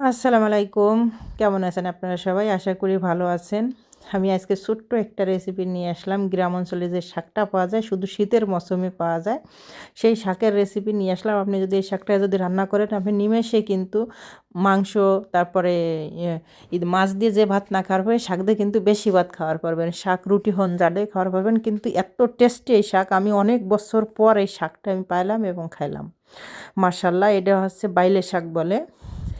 আসসালামু আলাইকুম কেমন আছেন আপনারা সবাই? আশা করি ভালো আছেন। আমি আজকে ছোট্ট একটা রেসিপি নিয়ে আসলাম। গ্রাম অঞ্চলে যে শাকটা পাওয়া যায় শুধু শীতের মৌসুমে পাওয়া যায় সেই শাকের রেসিপি নিয়ে আসলাম। আপনি যদি এই শাকটা যদি রান্না করেন আপনি নিমেষে কিন্তু মাংস তারপরে ইয়ে, মাছ দিয়ে যে ভাত না খাওয়ার পরে শাক দিয়ে কিন্তু বেশি ভাত খাওয়ার পারবেন। শাক রুটি হন জাডে খাওয়ার পারবেন। কিন্তু এত টেস্টি এই শাক আমি অনেক বছর পর এই শাকটা আমি পাইলাম এবং খাইলাম। মার্শাল্লাহ এটা হচ্ছে বাইলে শাক বলে।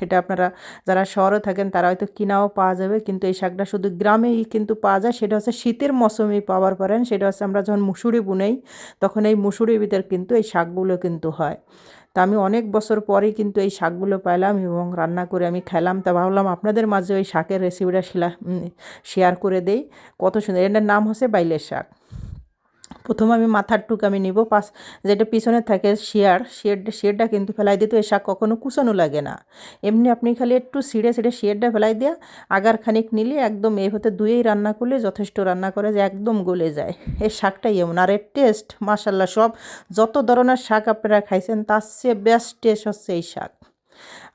এটা আপনারা যারা শহরে থাকেন, তারা হয়তো কিনাও পাওয়া যাবে। কিন্তু এই শাকটা শুধু গ্রামেই কিন্তু পাওয়া যায়। সেটা হচ্ছে শীতের মৌসুমেই পাওয়ার পারেন, সেটা হচ্ছে আমরা যখন মুসুরি বুনেই, তখন এই মুসুরির ভিতর কিন্তু এই শাকগুলো কিন্তু হয়। তা আমি অনেক বছর পরেই কিন্তু এই শাকগুলো পাইলাম এবং রান্না করে আমি খেলাম। তা ভাবলাম আপনাদের মাঝে ওই শাকের রেসিপিটা শেয়ার করে দেই। কত সুন্দর। এটার নাম হচ্ছে বাইলের শাক। প্রথম আমি মাথার টুক আমি নিব পাশ যেটা পিছনে থাকে শিয়ার শিয়ার শিয়ারটা কিন্তু ফেলাই দিতে এই শাক কখনো কুচানো লাগে না। এমনি আপনি খালি একটু সিঁড়ে সিঁড়ে শিয়ারটা ফেলাই দেওয়া আগার খানিক নিলে একদম এই হতে দুয়েই রান্না করলে যথেষ্ট রান্না করে যে একদম গলে যায়। এই শাকটাই এমন, আর এর টেস্ট মাসাল্লাহ সব, যত ধরনের শাক আপনারা খাইছেন, তার চেয়ে বেস্ট টেস্ট হচ্ছে এই শাক।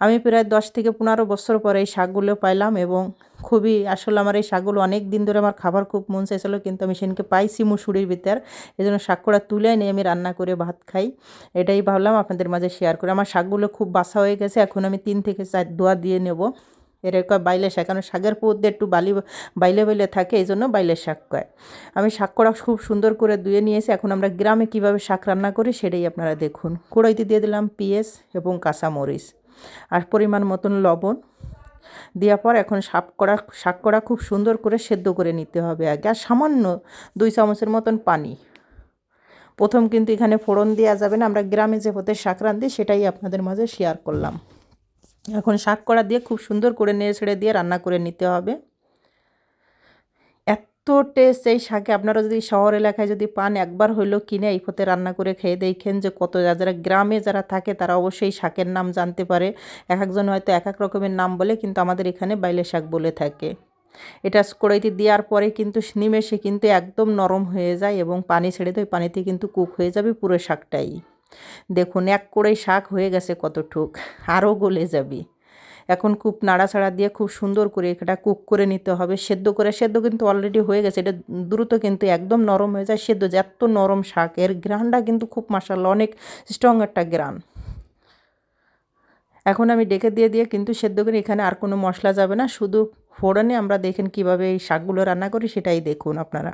আমি প্রায় দশ থেকে পনেরো বছর পরে এই শাকগুলো পাইলাম এবং খুবই আসলে আমার এই শাকগুলো অনেক দিন ধরে আমার খাবার খুব মন চাইছিলো, কিন্তু আমি সেদিনকে পাইছি মুসুরির ভিতর। এই জন্য শাককড়া তুলে নিয়ে আমি রান্না করে ভাত খাই। এটাই ভাবলাম আপনাদের মাঝে শেয়ার করে। আমার শাকগুলো খুব বাসা হয়ে গেছে, এখন আমি তিন থেকে চার দোয়া দিয়ে নেব। এর কয় বাইলে শাক, কারণ শাকের মধ্যে একটু বালি, বাইলে বাইলে থাকে, এই জন্য বাইলের শাক কয়। আমি শাক কড়া খুব সুন্দর করে ধুয়ে নিয়েছি। এখন আমরা গ্রামে কীভাবে শাক রান্না করি সেটাই আপনারা দেখুন। কড়াইতে দিয়ে দিলাম পেঁয়াজ এবং কাঁচামরিচ। আর পরিমাণ মতন লবণ। দেওয়ার পর এখন শাক করা শাক করা খুব সুন্দর করে সেদ্ধ করে নিতে হবে আগে। আর সামান্য দুই চামচের মতন পানি। প্রথম কিন্তু এখানে ফোড়ন দেওয়া যাবে না। আমরা গ্রামে যে হতে শাক রান্ধি সেটাই আপনাদের মাঝে শেয়ার করলাম। এখন শাক করা দিয়ে খুব সুন্দর করে নেড়ে ছেড়ে দিয়ে রান্না করে নিতে হবে। এত টেস্ট এই শাকে। আপনারা যদি শহর এলাকায় যদি পান, একবার হইলেও কিনে এই পথে রান্না করে খেয়ে দেখেন যে কত যারা গ্রামে যারা থাকে তারা অবশ্যই শাকের নাম জানতে পারে। এক একজন হয়তো এক এক রকমের নাম বলে, কিন্তু আমাদের এখানে বাইলে শাক বলে থাকে। এটা কড়াইতে দেওয়ার পরে কিন্তু নিমেষে কিন্তু একদম নরম হয়ে যায় এবং পানি ছেড়ে দেয়। পানিতে কিন্তু কুক হয়ে যাবে পুরো শাকটাই। দেখুন, এক কড়াই শাক হয়ে গেছে কতটুক, আরও গলে যাবে। এখন খুব নাড়াচাড়া দিয়ে খুব সুন্দর করে এটা কুক করে নিতে হবে। সেদ্ধ করে, সেদ্ধ কিন্তু অলরেডি হয়ে গেছে। এটা দ্রুত কিন্তু একদম নরম হয়ে যায়। সেদ্ধ যে এত নরম শাক, এর গ্রানটা কিন্তু খুব মাসাল অনেক স্ট্রং একটা গ্রান এখন আমি ডেকে দিয়ে দিয়ে কিন্তু সেদ্ধ করে এখানে আর কোনো মশলা যাবে না। শুধু ফোড়নে আমরা দেখেন কীভাবে এই শাকগুলো রান্না করি, সেটাই দেখুন আপনারা।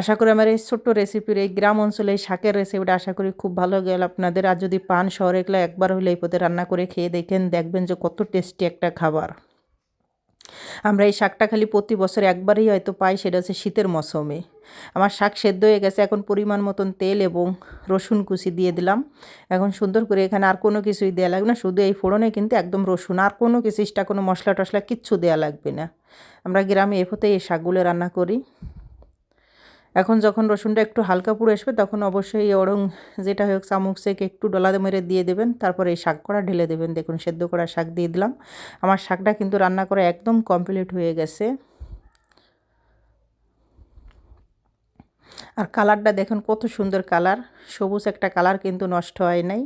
আশা করি আমার এই ছোট্ট রেসিপির এই গ্রাম অঞ্চলে এই শাকের রেসিপিটা আশা করি খুব ভালো গেল আপনাদের। আর যদি পান শহরে গেলে একবার হলে এই পথে রান্না করে খেয়ে দেখেন, দেখবেন যে কত টেস্টি একটা খাবার। আমরা এই শাকটা খালি প্রতি বছর একবারই হয়তো পাই, সেটা হচ্ছে শীতের মৌসুমে। আমার শাক সেদ্ধ হয়ে গেছে, এখন পরিমাণ মতন তেল এবং রসুন কুচি দিয়ে দিলাম। এখন সুন্দর করে এখানে আর কোনো কিছুই দেওয়া লাগবে না, শুধু এই ফোড়নে কিন্তু একদম রসুন, আর কোনো কিছু কোনো মশলা টশলা কিচ্ছু দেওয়া লাগবে না। আমরা গ্রামে এফোতে এই শাকগুলো রান্না করি। এখন যখন রসুনটা একটু হালকা পুড়ে আসবে, তখন অবশ্যই ওরং যেটা হোক চামুক সেক একটু ডলাতে মেরে দিয়ে দেবেন। তারপরে এই শাক করা ঢেলে দেবেন। দেখুন, সেদ্ধ করা শাক দিয়ে দিলাম। আমার শাকটা কিন্তু রান্না করা একদম কমপ্লিট হয়ে গেছে। আর কালারটা দেখুন, কত সুন্দর কালার। সবুজ একটা কালার কিন্তু নষ্ট হয় নাই।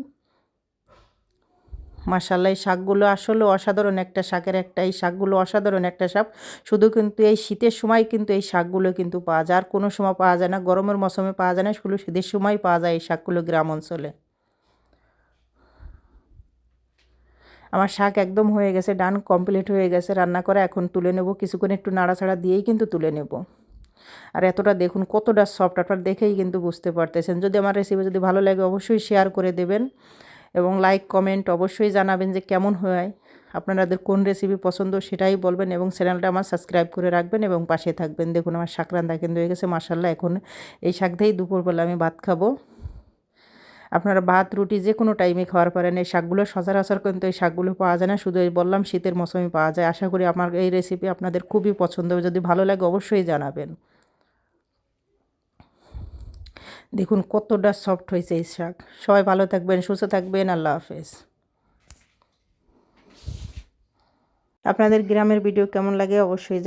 মাসাল্লাহ এই শাকগুলো আসলে অসাধারণ একটা শাকের একটা, এই শাকগুলো অসাধারণ একটা শাক শুধু কিন্তু এই শীতের সময় কিন্তু এই শাকগুলো কিন্তু পাওয়া যায়। আর কোনো সময় পাওয়া যায় না, গরমের মৌসুমে পাওয়া যায় না, শুধু শীতের সময় পাওয়া যায় এই শাকগুলো গ্রাম অঞ্চলে। আমার শাক একদম হয়ে গেছে, ডান কমপ্লিট হয়ে গেছে, রান্না করা এখন তুলে নেব। কিছুক্ষণ একটু নাড়াছাড়া দিয়েই কিন্তু তুলে নেব। আর এতটা দেখুন, কতটা সফট আপনার দেখেই কিন্তু বুঝতে পারতেছেন। যদি আমার রেসিপি যদি ভালো লাগে, অবশ্যই শেয়ার করে দেবেন। এবং লাইক কমেন্ট অবশ্যই জানাবেন যে কেমন হয় আপনাদের কোন রেসিপি পছন্দ সেটাই বলবেন এবং চ্যানেলটা আমার সাবস্ক্রাইব করে রাখবেন এবং পাশে থাকবেন। দেখুন, আমার শাক রান্না কিন্তু হয়ে গেছে মাসাল্লাহ এখন এই শাক দিয়েই দুপুরবেলা আমি ভাত খাব। আপনারা ভাত, রুটি যে কোনো টাইমে খাওয়ার পারেন। এই শাকগুলো সচরাচর কিন্তু এই শাকগুলো পাওয়া যায় না। শুধু এই বললাম, শীতের মৌসুমে পাওয়া যায়। আশা করি আমার এই রেসিপি আপনাদের খুবই পছন্দ। যদি ভালো লাগে, অবশ্যই জানাবেন। দেখুন কতটা সফট হয়েছে এই শাক। সবাই ভালো থাকবেন, সুস্থ থাকবেন, আল্লাহ হাফেজ। আপনাদের গ্রামের ভিডিও কেমন লাগে অবশ্যই